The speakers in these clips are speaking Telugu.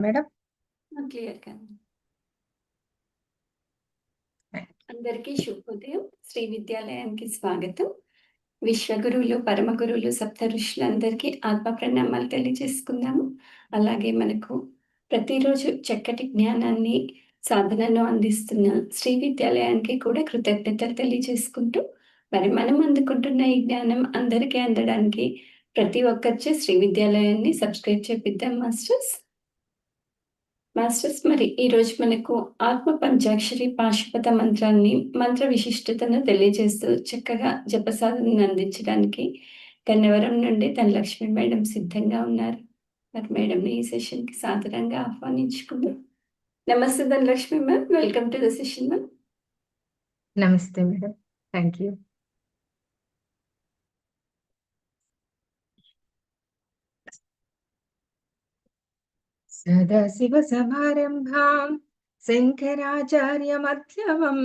మేడం? క్లియర్గా అందరికీ శుభోదయం. శ్రీ విద్యాలయానికి స్వాగతం. విశ్వగురువులు పరమ గురువులు సప్త ఋషులందరికీ ఆత్మ ప్రణామాలు తెలియజేసుకుందాము. అలాగే మనకు ప్రతిరోజు చక్కటి జ్ఞానాన్ని సాధనను అందిస్తున్న శ్రీ విద్యాలయానికి కూడా కృతజ్ఞతలు తెలియజేసుకుంటూ మరి మనం అందుకుంటున్న ఈ జ్ఞానం అందరికీ అందడానికి ప్రతి ఒక్కరిచే శ్రీ విద్యాలయాన్ని సబ్స్క్రైబ్ చేపిద్దాం మాస్టర్స్. మాస్టర్స్ మరి ఈరోజు మనకు ఆత్మ పంచాక్షరి పాశుపత మంత్రాన్ని మంత్ర విశిష్టతను తెలియజేస్తూ చక్కగా జపసాధనను అందించడానికి గన్నవరం నుండి తన లక్ష్మి మేడం సిద్ధంగా ఉన్నారు. మరి మేడంని ఈ సెషన్కి సాధారణంగా ఆహ్వానించుకుందాం. నమస్తే Dhanalakshmi ma'am welcome to the session ma'am. నమస్తే మేడం థ్యాంక్ యూ सदाशिवसमारम्भां शङ्कराचार्यमध्यमम्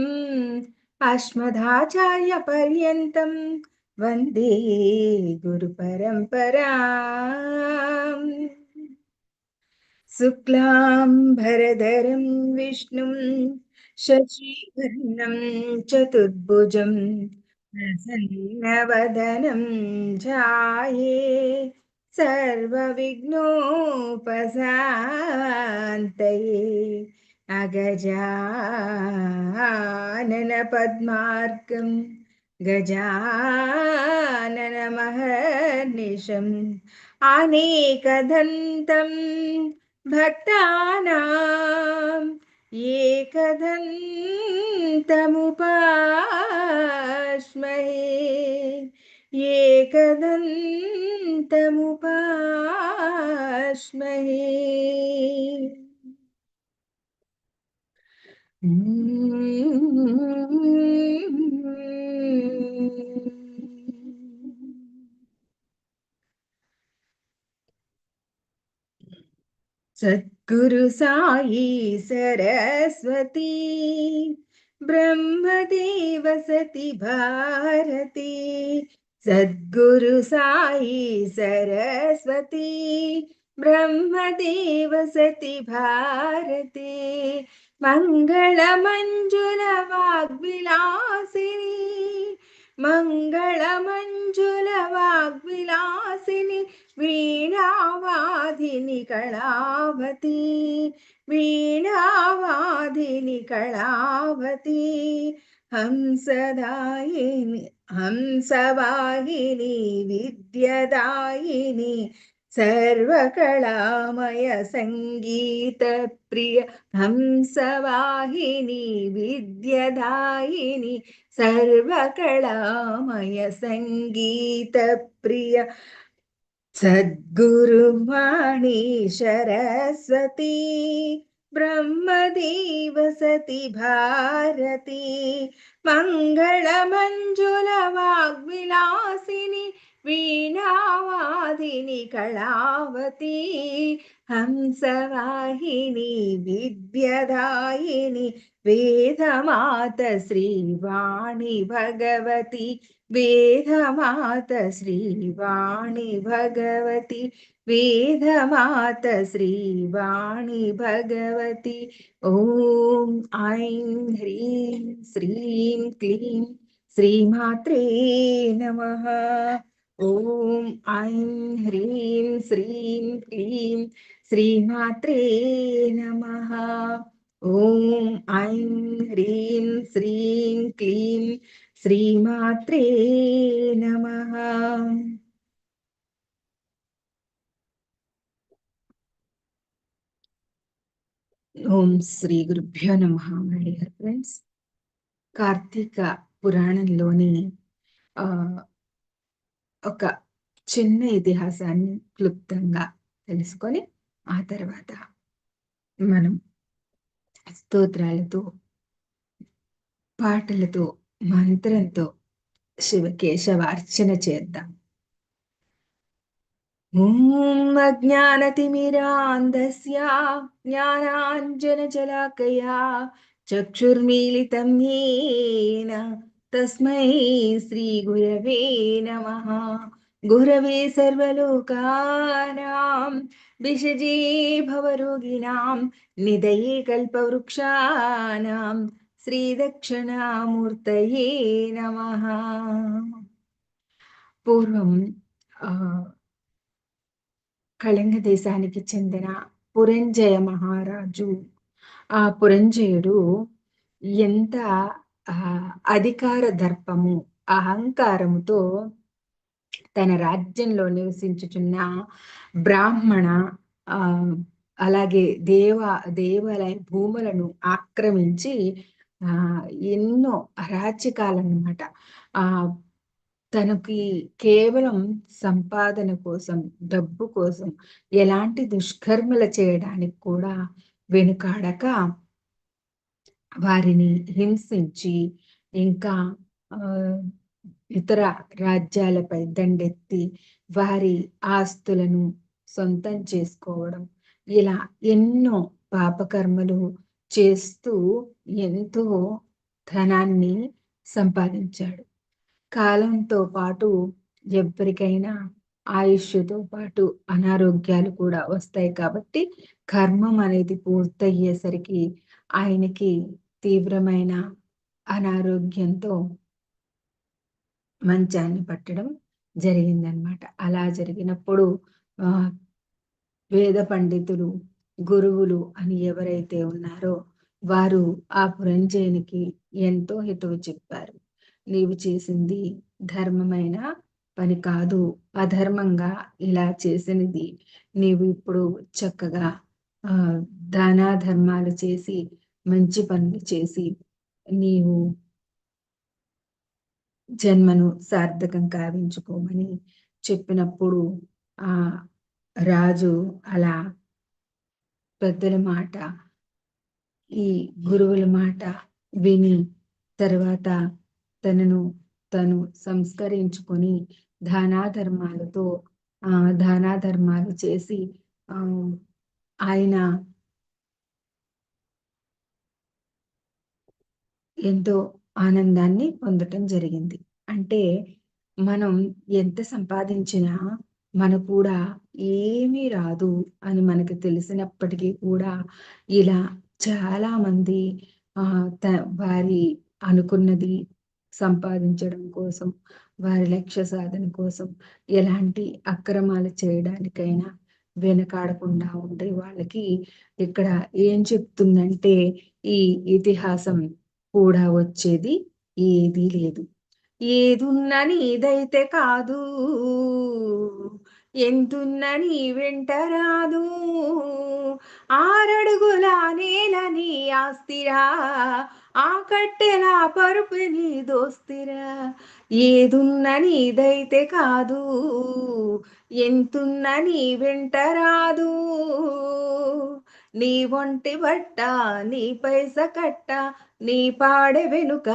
अस्मदाचार्यपर्यन्तं वंदे गुरुपरम्पराम्। शुक्लां भरधरं विष्णुं शशिवर्णं चतुर्भुजं प्रसन्नवदनं ध्याये सर्वविघ्नोपशान्तये अगजाननपद्मार्गं गजाननमहर्निशम् अनेकदन्तं भक्तानाम् एकदन्तमुपास्महे ఏకదంతముపాస్మహే సద్గురు సాయి సరస్వతి బ్రహ్మదేవ సతి భారతి. सद्गुरु साई सरस्वती ब्रह्मदेव सति भारती मङ्गलमञ्जुल वाग्विलासिनी मङ्गलमञ्जुल वाग्विलासिनि वीणावाधिनि कलावती वीणावाधिनि कलावती हंसदायिनि हंसवाहिनी विद्यदायिनि सर्वकलामय सङ्गीतप्रिय हंसवाहिनी विद्यदायिनि सर्वकलामय सङ्गीतप्रिय सद्गुरुवाणी सरस्वती ब्रह्मदेव सति भारती। मङ्गलमञ्जुलवाग्विलासिनि वीणावादिनि कलावती हंसवाहिनी विद्यदायिनि वेदमात श्रीवाणि भगवती। वेदमात श्रीवाणि भगवती वेदमात श्रीवाणि भगवती। ॐ ऐं ह्रीं श्रीं क्लीं श्रीमात्रे नमः। ॐ ऐं ह्रीं श्रीं क्लीं श्रीमात्रे नमः। ॐ ऐं ह्रीं श्रीं क्लीं श्रीमात्रे नमः ఓం శ్రీ గురుభ్యో నమ మై డియర్ ఫ్రెండ్స్. కార్తీక పురాణంలోని ఆ ఒక చిన్న ఇతిహాసాన్ని క్లుప్తంగా తెలుసుకొని ఆ తర్వాత మనం స్తోత్రాలతో పాటలతో మంత్రంతో శివకేశవార్చన చేద్దాం. ॐ अज्ञानतिमिरान्धस्या ज्ञानाञ्जनजलाकया चक्षुर्मीलितं येन तस्मै श्रीगुरवे नमः गुरवे सर्वलोकानां विषजे भवरोगिणां निधये कल्पवृक्षाणां श्रीदक्षिणामूर्तये नमः पूर्वं కళింగ దేశానికి చెందిన పురంజయ మహారాజు. ఆ పురంజయుడు ఎంత అధికార దర్పము అహంకారముతో తన రాజ్యంలో నివసించుచున్న బ్రాహ్మణ ఆ అలాగే దేవ దేవాలయ భూములను ఆక్రమించి ఎన్నో అరాచకాలన్నమాట. ఆ తనకి కేవలం సంపాదన కోసం డబ్బు కోసం ఎలాంటి దుష్కర్మలు చేయడానికి కూడా వెనుకాడక వారిని హింసించి ఇంకా ఇతర రాజ్యాలపై దండెత్తి వారి ఆస్తులను సొంతం చేసుకోవడం. ఇలా ఎన్నో పాపకర్మలు చేస్తూ ఎంతో ధనాన్ని సంపాదించాడు. కాలంతో పాటు ఎవరికైనా ఆయుష్తో పాటు అనారోగ్యాలు కూడా వస్తాయి కాబట్టి కర్మం అనేది పూర్తయ్యేసరికి ఆయనకి తీవ్రమైన అనారోగ్యంతో మంచాన్ని పట్టడం జరిగిందనమాట అలా జరిగినప్పుడు ఆ వేద పండితులు గురువులు అని ఎవరైతే ఉన్నారో వారు ఆ పురంజయునికి ఎంతో హితవు చెప్పారు. నీవు చేసింది. ధర్మమైన పని కాదు. అధర్మంగా ఇలా చేసినది. నీవు ఇప్పుడు చక్కగా ఆ ధర్మాలు చేసి మంచి పనులు చేసి నీవు జన్మను సార్థకం కావించుకోమని చెప్పినప్పుడు ఆ రాజు అలా పెద్దల మాట ఈ గురువుల మాట విని తర్వాత తనను తను సంస్కరించుకొని దానాధర్మాలతో ఆ దానాధర్మాలు చేసి ఆ ఆయన ఎంతో ఆనందాన్ని పొందటం జరిగింది. అంటే మనం ఎంత సంపాదించినా మన కూడా ఏమీ రాదు అని మనకు తెలిసినప్పటికీ కూడా ఇలా చాలా మంది ఆ వారి అనుకున్నది సంపాదించడం కోసం వారి లక్ష్య సాధన కోసం ఎలాంటి అక్రమాలు చేయడానికైనా వెనకాడకుండా ఉండే వాళ్ళకి ఇక్కడ ఏం చెప్తుందంటే ఈ ఇతిహాసం కూడా వచ్చేది ఏదీ లేదు. ఏదున్నని ఇదైతే కాదు ఎంతున్నని వెంట రాదు. ఆరడుగుల నేలని ఆస్తిరా ఆ కట్టెలా పరుపు నీ దోస్తిరా ఏదున్న నీదైతే కాదు ఎంతున్న నీ వెంట రాదు. నీ ఒంటి బట్ట నీ పైస కట్ట నీ పాడె వెనుక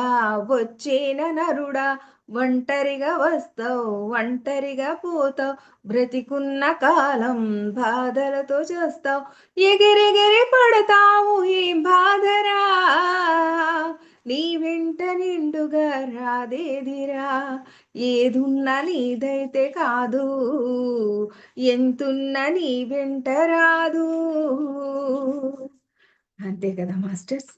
వచ్చేన నరుడా. ఒంటరిగా వస్తావు ఒంటరిగా పోతావు. బ్రతికున్న కాలం బాధలతో చేస్తావు. ఎగిరెగిరి పడతావు ఏం బాధరా. నీ వెంట నిండుగా రాదేదిరా. ఏదున్న నీదైతే కాదు. ఎంతున్న నీ వెంట రాదు. అంతే కదా మాస్టర్స్?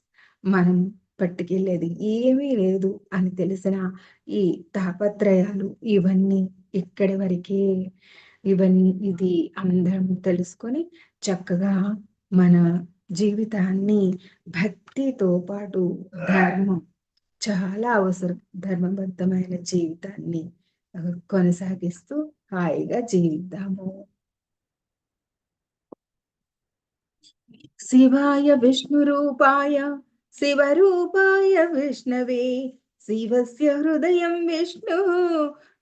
మనం పట్టుకెళ్ళేది. ఏమీ లేదు అని తెలిసిన ఈ తాపత్రయాలు ఇవన్నీ ఇక్కడి వరకే. ఇవన్నీ ఇది అందరం తెలుసుకొని చక్కగా మన జీవితాన్ని భక్తితో పాటు ధర్మం చాలా అవసరం ధర్మబద్ధమైన జీవితాన్ని కొనసాగిస్తూ హాయిగా జీవిద్దాము. శివాయ విష్ణు రూపాయ శివరూపాయ విష్ణవే శివస్య హృదయం విష్ణు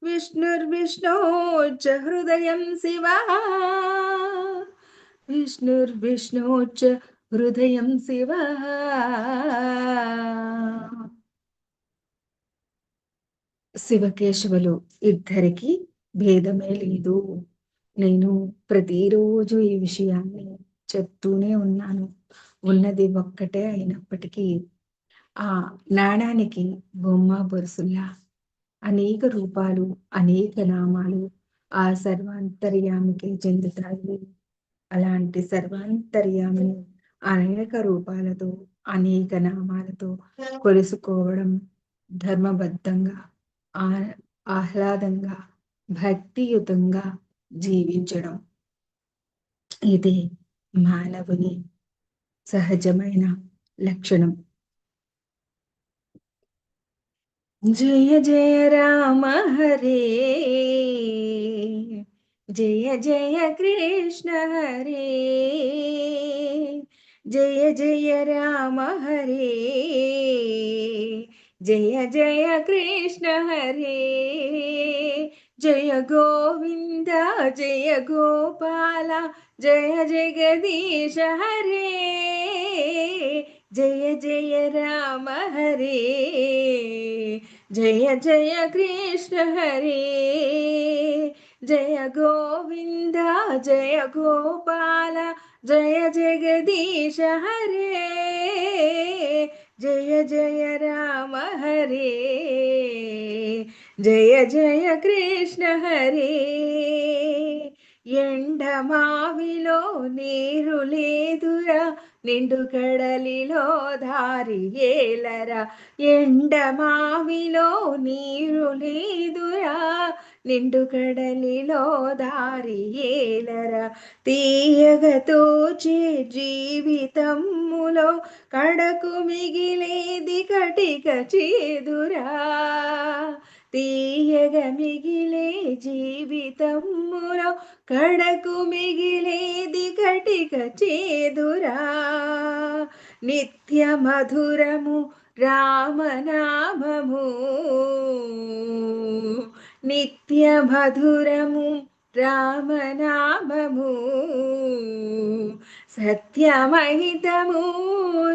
విష్ణుర్విష్ణోచ్చ హృదయం శివ. విష్ణుర్విష్ణోచ్చ హృదయం శివ. శివకేశవులు ఇద్దరికి భేదమే లేదు. నేను ప్రతిరోజు ఈ విషయాన్ని చెప్తూనే ఉన్నాను. ఉన్నది ఒక్కటే అయినప్పటికీ ఆ నాణానికి బొమ్మ బొరుసుల్లా అనేక రూపాలు అనేక నామాలు ఆ సర్వాంతర్యామికి చెందుతాయి. అలాంటి సర్వాంతర్యామిని అనేక రూపాలతో అనేక నామాలతో కొలుసుకోవడం ధర్మబద్ధంగా ఆ ఆహ్లాదంగా భక్తియుతంగా జీవించడం. ఇది మానవుని సహజమైన లక్షణం. జయ జయ రామ హరే జయ జయ కృష్ణ హరే జయ జయ రామ హరే జయ జయ కృష్ణ హరే జయ గోవింద జయ గోపాల జయ జగదీశ హరే జయ జయ రామ హరే జయ జయ కృష్ణ హరే జయ గోవింద జయ గోపాల జయ జగదీశ హరే జయ జయ రామ హరే జయ జయ కృష్ణ హరే మావిలో నీరు లేదురా నిండు కడలిలో దారి ఏలరా. ఎండమావిలో నీరు లేదురా నిండు కడలిలో దారి ఏలరా. తీయగతోచే జీవితములో కడకు మిగిలేది కటిక చేదురా. తీయగ మిగిలే జీవితమ్మురా కడకు మిగిలేది కటిక చేదురా. నిత్య మధురము రామనామము. నిత్య మధురము రామనామము. సత్యమహితము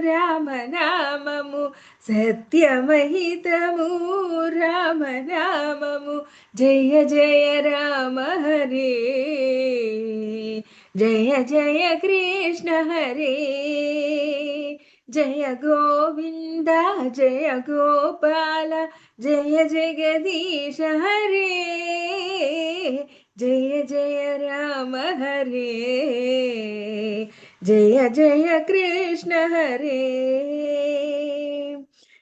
రామనామము సత్యమహితము రామనామము జయ జయ రామ హరే జయ జయ కృష్ణ హరే జయ గోవింద జయ గోపాల జయ జగదీశ హరే జయ జయ రామ హరే జయ జయ కృష్ణ హరే.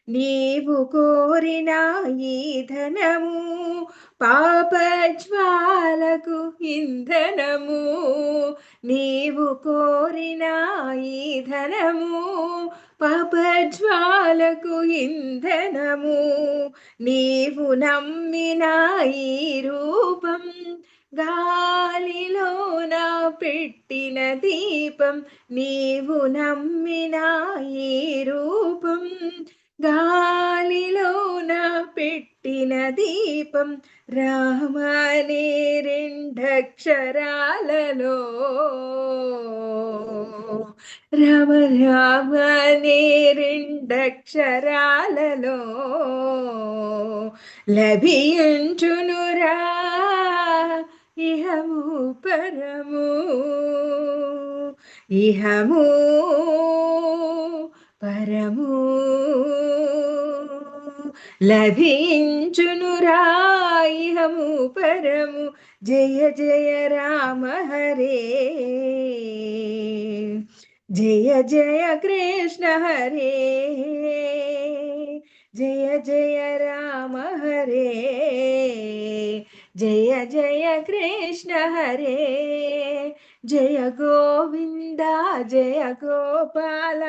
నీవు కోరిన ఈ ధనము పాపజ్వాలకు ఇంధనము. నీవు కోరిన ఈ ధనము పాపజ్వాలకు ఇంధనము. నీవు నమ్మిన ఈ రూపం గాలిలోన పెట్టిన దీపం నీవు నమ్మిన ఈ రూపం. గాలిలోన పెట్టిన దీపం రామనే రెండక్షరాలలో రమ రామనే రెండక్షరాలలో లభించునురా ఇహము పరము ఇహము పరము లభించునురా ఇహము పరము. జయ జయ రామ హరే జయ జయ కృష్ణ హరే జయ జయ రామ హరే జయ జయ కృష్ణ హరే జయ గోవింద జయ గోపాల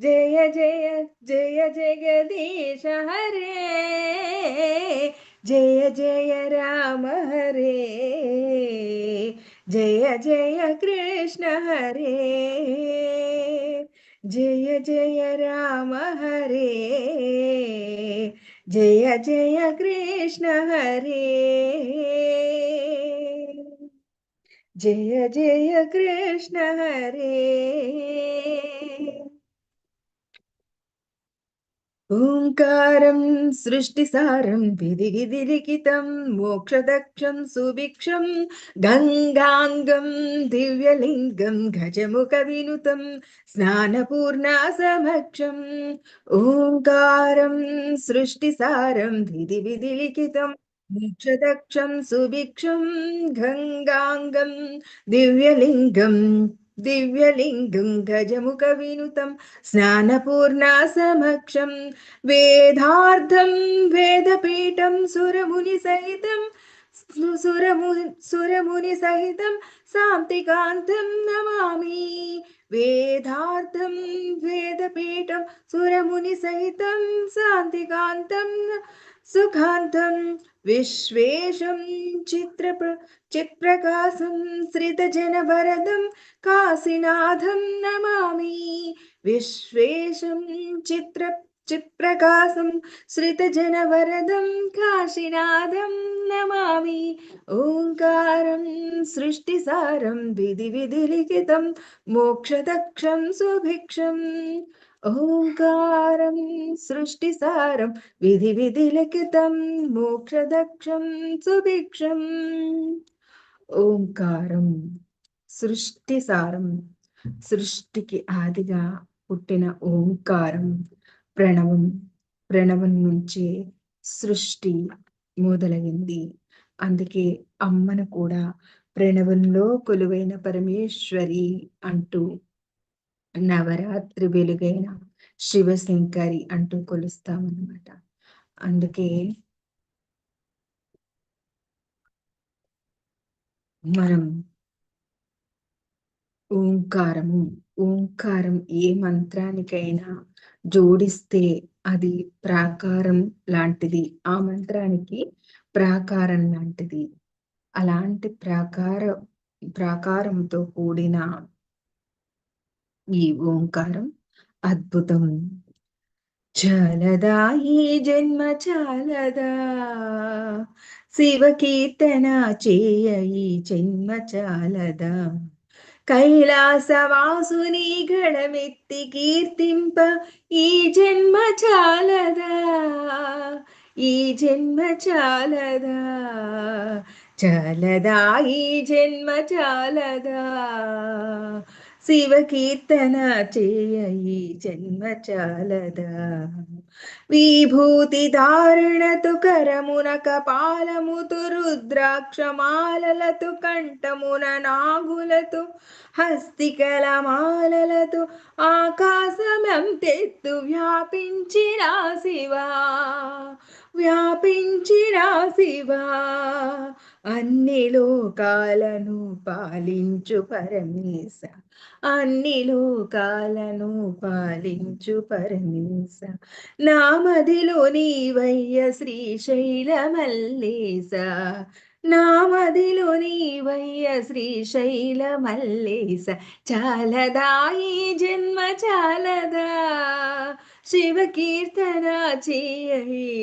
జయ జయ జయ జగదీశ హరే జయ జయ రామ హరే జయ జయ కృష్ణ హరే జయ జయ రామ హరే జయ జయ కృష్ణ హరే జయ జయ కృష్ణ హరే ఓంకారం సృష్టిసారం విధి విధి మోక్షదక్షం సుభిక్షం గంగాంగం దివ్యలింగం గజముఖ వినుతం స్నానపూర్ణ సమక్షం ఓంకారం సృష్టిసారం విధి విదిలిఖితం మోక్షదక్షం సుభిక్షం గంగాంగం దివ్యలింగం దివ్యలింగం గజముఖ వినుతం స్నానపూర్ణా సమక్షం వేదార్థం వేదపీఠం సురముని సహితం సురముని సురముని సహితం శాంతికాంతం నమామి వేదార్థం వేదపీఠం సురముని సహితం శాంతికాంతం सुखान्तं विश्वेशं चित्र चित्प्रकाशं श्रितजनवरदं काशीनाथं नमामि। विश्वेशं चित्र चित्प्रकाशं श्रितजनवरदं काशीनाथं नमामि। ओङ्कारं सृष्टिसारं विधिविधिलिखितं मोक्षदक्षं सुभिक्षम् ఓంకారం సృష్టిసారం విధి విధిలిఖితం మోక్షదక్షం సుభిక్షం. ఓంకారం సృష్టి సారం సృష్టికి ఆదిగా పుట్టిన ఓంకారం ప్రణవం ప్రణవం నుంచే సృష్టి మొదలైంది. అందుకే అమ్మను కూడా ప్రణవంలో కొలువైన పరమేశ్వరి అంటూ నవరాత్రి వెలుగైన శివశంకరి అంటూ కొలుస్తామన్నమాట. అందుకే మనం ఓంకారము ఓంకారం ఏ మంత్రానికైనా జోడిస్తే అది ప్రాకారం లాంటిది. ఆ మంత్రానికి ప్రాకారం లాంటిది. అలాంటి ప్రాకార ప్రాకారంతో కూడిన ఈ ఓంకారం అద్భుతం చాలదా ఈ జన్మ చాలదా శివ కీర్తన చేయ ఈ జన్మ చాలదా కైలాసవాసుని గడమెత్తి కీర్తింప ఈ జన్మ చాలదా ఈ జన్మ చాలదా చాలదా ఈ జన్మ చాలదా శివ కీర్తన చేయ జన్మ చాలదా విభూతి దారుణతు కరమున కపాలముతు రుద్రాక్షమాలలతు కంఠమున నాగులతు హస్తికల మాలలతో ఆకాశమంతెత్తు వ్యాపించిన శివా వ్యాపించిన శివా. అన్ని లోకాలను పాలించు పరమేశ అన్ని లోకాలను పాలించు పరమేశ. నామదిలో నీవయ్య శ్రీశైల మల్లేశ. నామదిలో నీవయ్య శ్రీశైల మల్లేశ. ఈ జన్మ చాలదా? శివ కీర్తన చేయ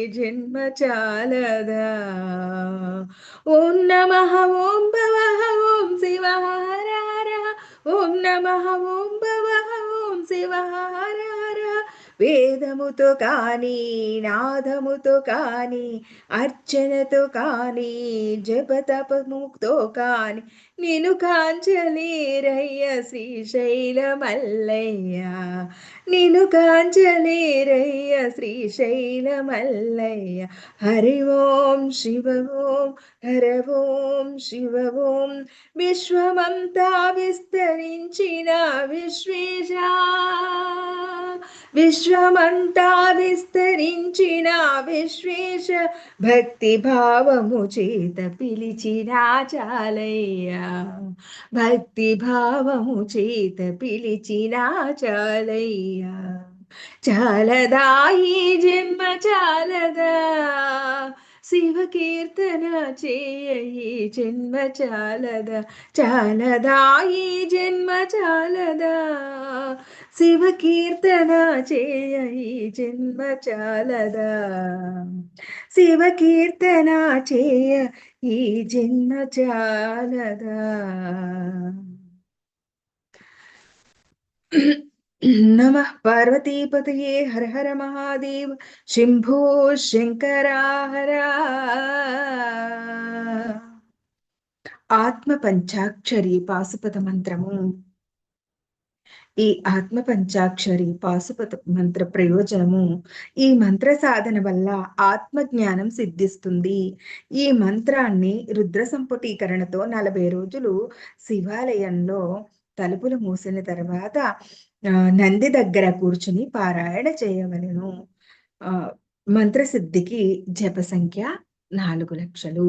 జన్మ చాలదా? ఓం నమ ఓం భవ ఓం శివ ఓం నమ ఓం భవ ఓం శివ హర హర. వేదముతో కానీ నాదముతో కానీ అర్చనతో కానీ జపతపముతో కానీ నేను కాంచలేరయ్య శ్రీశైల మల్లయ్య నేను కాంచలేరయ్య శ్రీశైల మల్లయ్య హరి ఓం శివ ఓం హర ఓం శివ ఓం. విశ్వమంతా విస్తరించిన విశ్వేశ. విశ్వమంతా విస్తరించిన విశ్వేశ. భక్తి భావము చేత పిలిచిన చాలయ్యా. భక్తి భావము చేత పిలిచినా చాలయ్యా. చాలదా ఈ జన్మ చాలదా. శివ కీర్తన చేయ జన్మ చాలదా. చాలదా ఈ జన్మ చాలదా. శివ కీర్తన చేయ జన్మ చాలదా. శివ కీర్తన చేయ ఈ జన్మ చాలదా నమ పార్వతీపతయే హర హర మహాదేవ్ శంభో శంకరా హర ఆత్మ పంచాక్షరి పాశుపత మంత్రము ఈ ఆత్మ పంచాక్షరి పాశుపత మంత్ర ప్రయోజనము ఈ మంత్ర సాధన వల్ల ఆత్మ జ్ఞానం సిద్ధిస్తుంది. ఈ మంత్రాన్ని రుద్ర సంపుటీకరణతో నలభై రోజులు శివాలయంలో తలుపులు మూసిన తర్వాత నంది దగ్గర కూర్చుని పారాయణ చేయవలను. మంత్రసిద్ధికి జప సంఖ్య నాలుగు లక్షలు.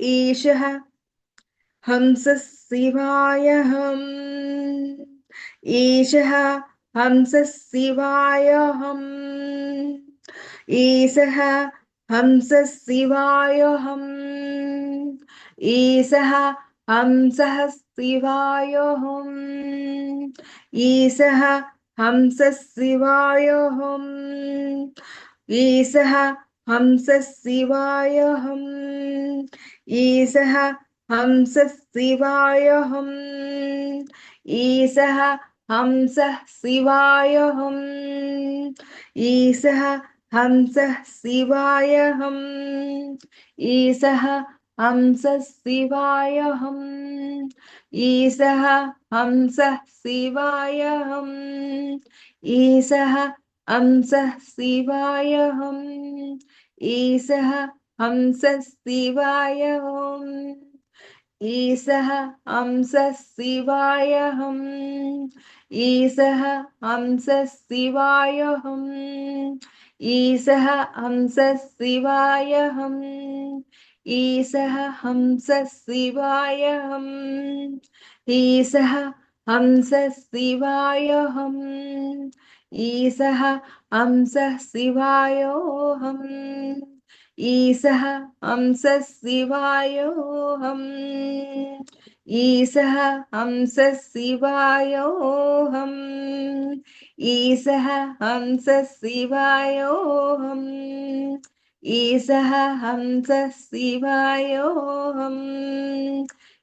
एषः हंसशिवायहम्। एषः हंसशिवायहम्। एषः ईश एषः हंसः शिवायहम् एषः हंसशिवायहम्। एषः हंसशिवायहम् ईशः हंसशिवायहम् ईशः हंसः शिवायहम् ईशः हंसः शिवायहम् ईशः हंसः शिवायहम् ईशः हंसः शिवायहम् ईशः हंसः शिवायहम् ईसः हंसशिवाय हम। ईसः हंसशिवाय हम। ईसः हंसशिवाय हम। ईसः हंसशिवाय हम। ईसः हंसशिवाय हम। ईसः हंसशिवाय हम। ईसः अंसः शिवायोऽहम् ईसः अंसः शिवायोऽहम् ईसः हंसः शिवायोऽहम् ईसः हंसः शिवायोऽहम् ईसः हंसः शिवायोऽहम्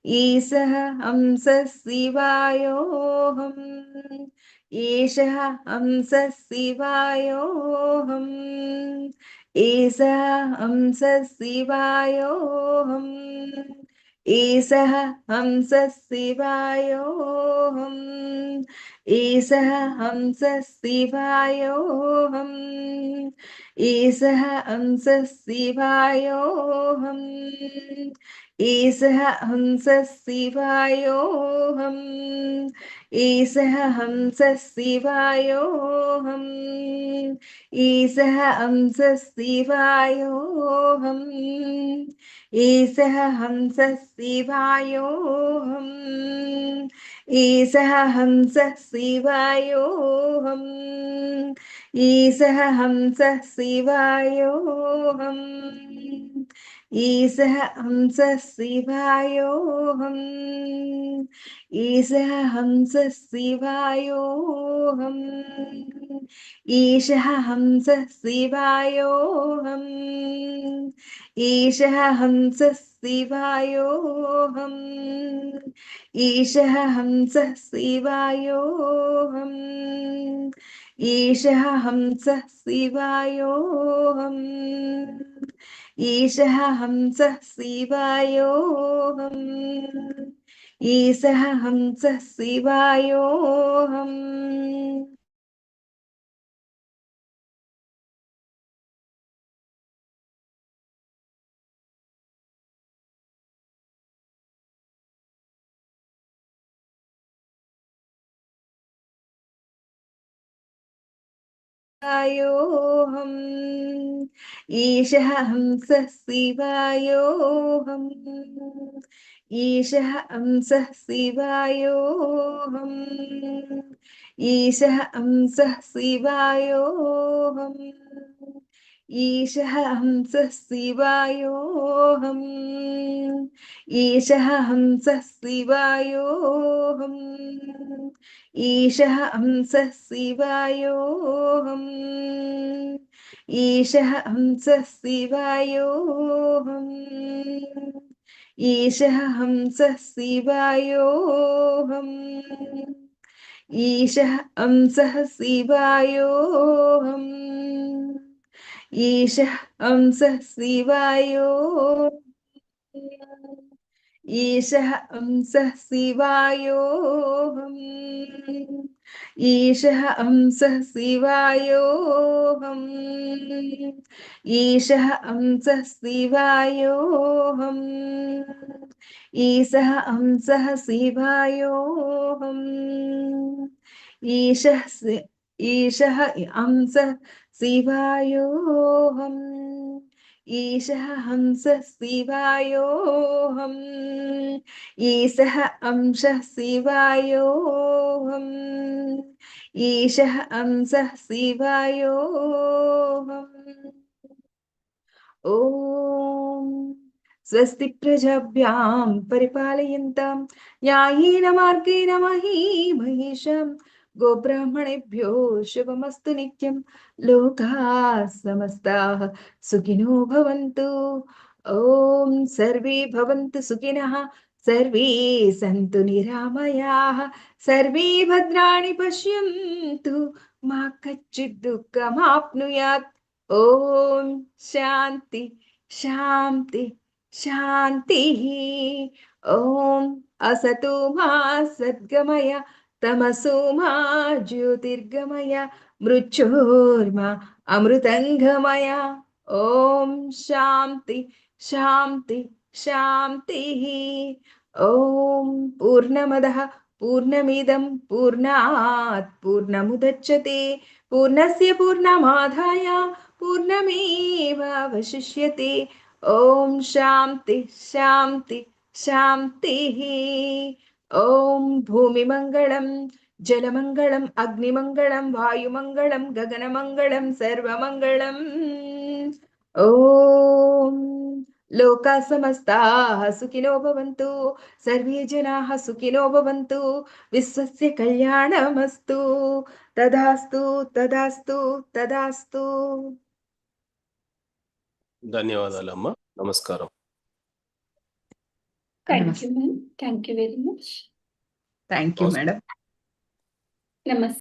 ईसः हंसः शिवायोऽहम् ഈശ ഹംസ ശിവായോഹം ഈശ ഹംസ ശിവായോഹം ഈശ ഹംസ ശിവായോഹം ഈശ ഹംസ ശിവായോഹം ഈശ ഹംസ ശിവായോഹം ഈസഹ ഹംസ ശിവായോഹം ഈസഹ ഹംസ ശിവായോഹം ഈസഹ ഹംസ ശിവായോഹം ഈസഹ ഹംസ ശിവായോഹം ഈസഹ ഹംസ ശിവായോഹം. ഈസഹ ഹംസ ശിവായോഹം. ഈശഹ ഹംസ ശിവായോഹം. ഈശഹ ഹംസ ശിവായോഹം. ഈശഹ ഹംസ ശിവായോഹം. ഈശഹ ഹംസ ശിവായോഹം. ഈശഹ ഹംസ ശിവായോഹം ഈശഹ ഹംസ ശിവായോഹം ശിവായോഹം ഈശഹംസ ശിവായോഹം ഈശഹംസ ശിവായോഹം ഈശഹംസ ശിവായോഹം ഈശഹംസ ശിവായോഹം ഈശഹംസ ശിവായോഹം ഈശഹംസ ശിവായോഹം ഈശഹംസ ശിവായോഹം ഈശഹംസ ശിവായോഹം ശിവായോഹം ഈശ ഹംസ ശിവായോ. ഈശ ഹംസ ശിവായോ. ഈശ ഹംസ ശിവായോ. ഈശ ഹംസ ശിവായോ. ഈശ ഹംസ ശിവായോ. ഈശ ഈശ ഹംസ शिवायोऽहम्। ईशः हंसः शिवायोऽहम्। ईशः अंशः शिवायोऽहम्। ईशः अंशः शिवायोऽहम्। ॐ स्वस्ति प्रजाभ्यां परिपालयन्तां न्यायेन मार्गेण महीमहिषम् गोब्राह्मणेभ्यो शुभमस्तु नित्यं। लोका समस्ताः सुखिनो भवन्तु। ॐ सर्वे भवन्तु सुखिनः। सर्वे सन्तु निरामयाः। सर्वे भद्राणि पश्यन्तु। मा कच्चित् दुःखमाप्नुयात्। ॐ शान्ति शान्ति, शान्तिः। ॐ असतु मा सद्गमया। తమసోమా జ్యోతిర్గమయ మృత్యోర్మ అమృతంగమయ. ఓం శాంతి శాంతి శాంతి. ఓం పూర్ణమద పూర్ణమిదం పూర్ణాత్ పూర్ణముదచ్చతే పూర్ణస్య పూర్ణమాదాయ పూర్ణమేవశిష్యతే ఓం శాంతి శాంతి శాంతి. ఓం భూమిమంగళం జలమంగళం అగ్నిమంగళం వాయుమంగళం గగనమంగళం సర్వమంగళం. ఓం లోకా సమస్తా సుఖినో భవంతు సర్వే జనా సుఖినో భవంతు విశ్వస్య కళ్యాణమస్తు. తదాస్తు తదాస్తు తదాస్తు. ధన్యవాదాలమ్మ. నమస్కారం. Thank you, ma'am. Thank you very much. Thank you, Awesome. madam. Namaste.